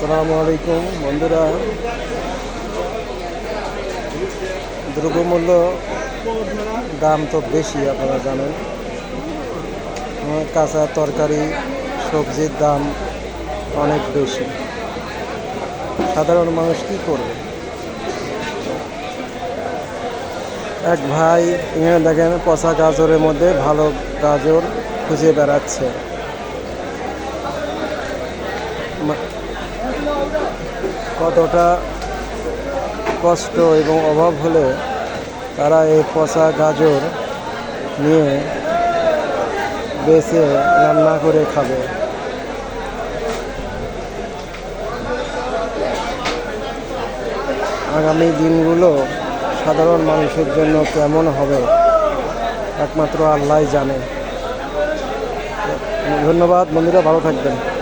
আসসালামু আলাইকুম, বন্ধুরা। দ্রব্যমূল্য দাম তো বেশি, আপনারা জানেন। কাঁচা তরকারি, সবজির দাম অনেক বেশি। সাধারণ মানুষ কি করবে? এক ভাই, এখানে দেখেন, পচা গাজরের মধ্যে ভালো গাজর খুঁজে বেড়াচ্ছে। কতটা কষ্ট এবং অভাব হলে তারা এই পচা গাজর নিয়ে বেছে রান্না করে খাবে। আগামী দিনগুলো সাধারণ মানুষের জন্য কেমন হবে একমাত্র আল্লাহ জানে। ধন্যবাদ, বন্ধুরা, ভালো থাকবেন।